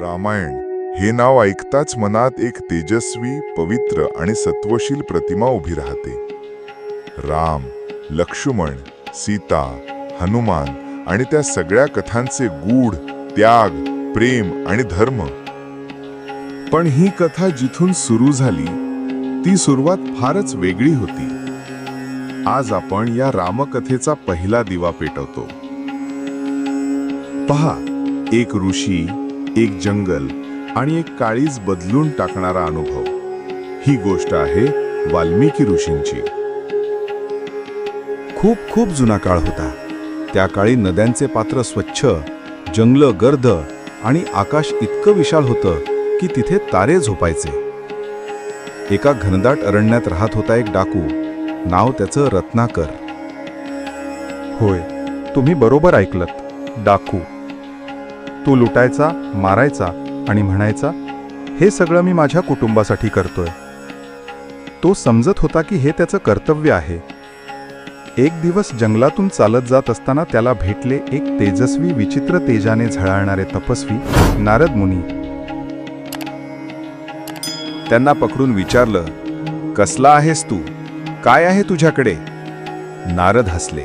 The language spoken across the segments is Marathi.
रामायण हे नाव ऐकताच मनात एक तेजस्वी पवित्र आणि सत्वशील प्रतिमा उभी राहते. राम लक्ष्मण सीता हनुमान आणि त्या सगळ्या कथांचे गूढ त्याग प्रेम आणि धर्म. पण ही कथा जिथून सुरू झाली ती सुरुवात फारच वेगळी होती. आज आपण या रामकथेचा पहिला दिवा पेटवतो. पहा एक ऋषी एक जंगल आणि एक काळीज बदलून टाकणारा अनुभव. ही गोष्ट आहे वाल्मिकी ऋषींची. खूप खूप जुना काळ होता. त्या काळी नद्यांचे पात्र स्वच्छ जंगल गर्द आणि आकाश इतकं विशाल होतं की तिथे तारे झोपायचे. एका घनदाट अरण्यात राहत होता एक डाकू. नाव त्याचं रत्नाकर. होय तुम्ही बरोबर ऐकलत डाकू. तो लुटायचा मारायचा आणि म्हणायचा हे सगळं मी माझ्या कुटुंबासाठी करतोय. तो समजत होता की हे त्याचं कर्तव्य आहे. एक दिवस जंगलातून चालत जात असताना त्याला भेटले एक तेजस्वी विचित्र तेजाने झळाळणारे तपस्वी नारद मुनी. त्यांना पकडून विचारलं कसला आहेस तू? काय आहे तुझ्याकडे? नारद हसले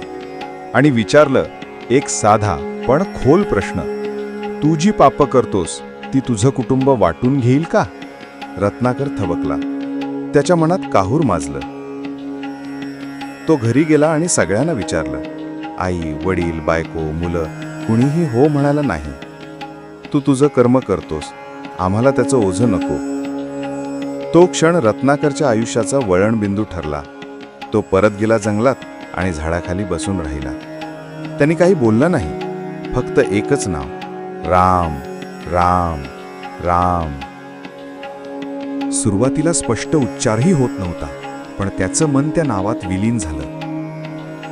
आणि विचारलं एक साधा पण खोल प्रश्न. तू जी पाप करतोस ती तुझं कुटुंब वाटून घेईल का? रत्नाकर थबकला त्याच्या मनात काहूर माजलं. तो घरी गेला आणि सगळ्यांना विचारलं. आई वडील बायको मुलं कुणीही हो म्हणाला नाही. तू तुझं कर्म करतोस. आम्हाला त्याचं ओझं नको. तो क्षण रत्नाकरच्या आयुष्याचा वळणबिंदू ठरला. तो परत गेला जंगलात आणि झाडाखाली बसून राहिला. त्यांनी काही बोललं नाही. फक्त एकच नाव. राम राम राम. सुरुवातीला स्पष्ट उच्चारही होत नव्हता पण त्याचं मन त्या नावात विलीन झालं.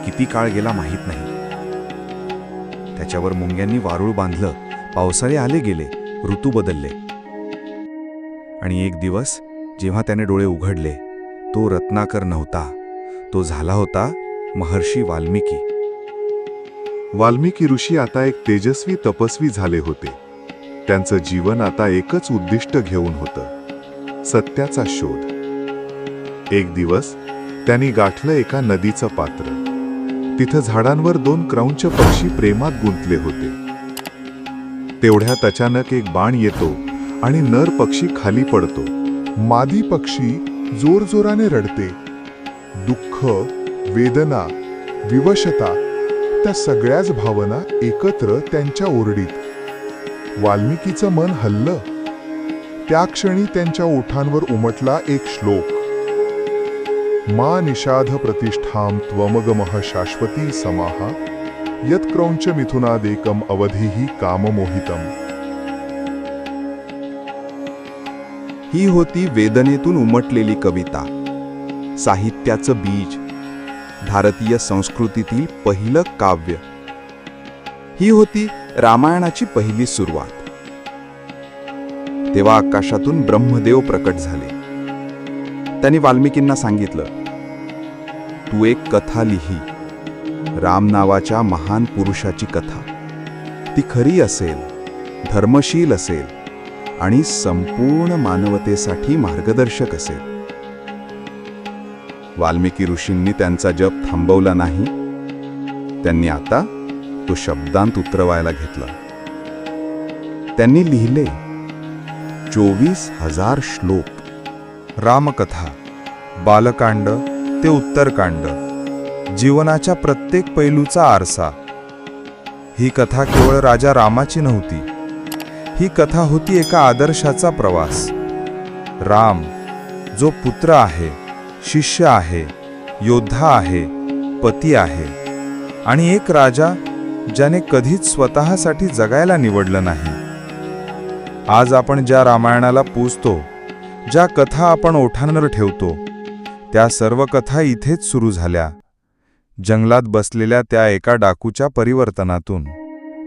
किती काळ गेला माहीत नाही. त्याच्यावर मुंग्यांनी वारूळ बांधलं पावसाळे आले गेले ऋतू बदलले. आणि एक दिवस जेव्हा त्याने डोळे उघडले तो रत्नाकर नव्हता. तो झाला होता महर्षी वाल्मिकी. वाल्मिकी ऋषी आता एक तेजस्वी तपस्वी झाले होते. त्यांचं जीवन आता एकच उद्दिष्ट घेऊन होतं. सत्याचा शोध. एक दिवस त्यांनी गाठलं एका नदीचं पात्र. तिथं झाडांवर दोन क्रौंच पक्षी प्रेमात गुंतले होते. तेवढ्यात अचानक एक बाण येतो आणि नर पक्षी खाली पडतो. मादी पक्षी जोरजोराने रडते. दुःख वेदना विवशता त्या सगळ्याच भावना एकत्र त्यांच्या ओरडीत. वाल्मिकीचं मन हल्लं. त्या क्षणी त्यांच्या ओठांवर उमटला एक श्लोक. मा निषाध प्रतिष्ठाम त्वमगमः शाश्वती समाहा यत्क्रौंच मिथुनादेकम अवधीही काममोहितम. ही होती वेदनेतून उमटलेली कविता. साहित्याचं बीज. भारतीय संस्कृतीतील पहिलं काव्य. ही होती रामायणाची पहिली सुरुवात. तेव्हा आकाशातून ब्रह्मदेव प्रकट झाले. त्यांनी वाल्मिकींना सांगितलं तू एक कथा लिही. राम नावाच्या महान पुरुषाची कथा. ती खरी असेल धर्मशील असेल आणि संपूर्ण मानवतेसाठी मार्गदर्शक असेल. वाल्मिकी ऋषींनी त्यांचा जप थांबवला नाही त्यांनी आता तो शब्दांत उतरवायला घेतला. त्यांनी लिहिले चोवीस हजार श्लोक रामकथा बालकांड ते उत्तरकांड जीवनाच्या प्रत्येक पैलूचा आरसा. ही कथा केवळ राजा रामाची नव्हती ही कथा होती एका आदर्शाचा प्रवास. राम जो पुत्र आहे शिष्य आहे योद्धा आहे पती आहे. आणि एक राजा ज्याने कधीच स्वतःसाठी जगायला निवडलं नाही. आज आपण ज्या रामायणाला पूजतो ज्या कथा आपण ओठांवर ठेवतो त्या सर्व कथा इथेच सुरू झाल्या. जंगलात बसलेल्या त्या एका डाकूच्या परिवर्तनातून.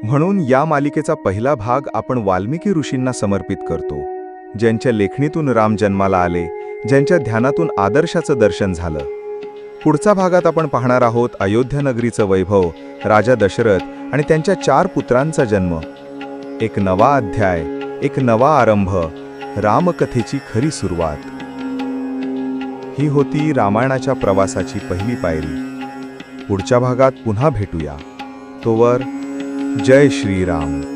म्हणून या मालिकेचा पहिला भाग आपण वाल्मिकी ऋषींना समर्पित करतो. ज्यांच्या लेखणीतून राम जन्माला आले ज्यांच्या ध्यानातून आदर्शाचं दर्शन झालं. पुढचा भागात आपण पाहणार आहोत अयोध्या नगरीचं वैभव राजा दशरथ आणि त्यांच्या चार पुत्रांचा जन्म. एक नवा अध्याय एक नवा आरंभ रामकथेची खरी सुरुवात. ही होती रामायणाच्या प्रवासाची पहिली पायरी. पुढच्या भागात पुन्हा भेटूया. तोवर जय श्रीराम.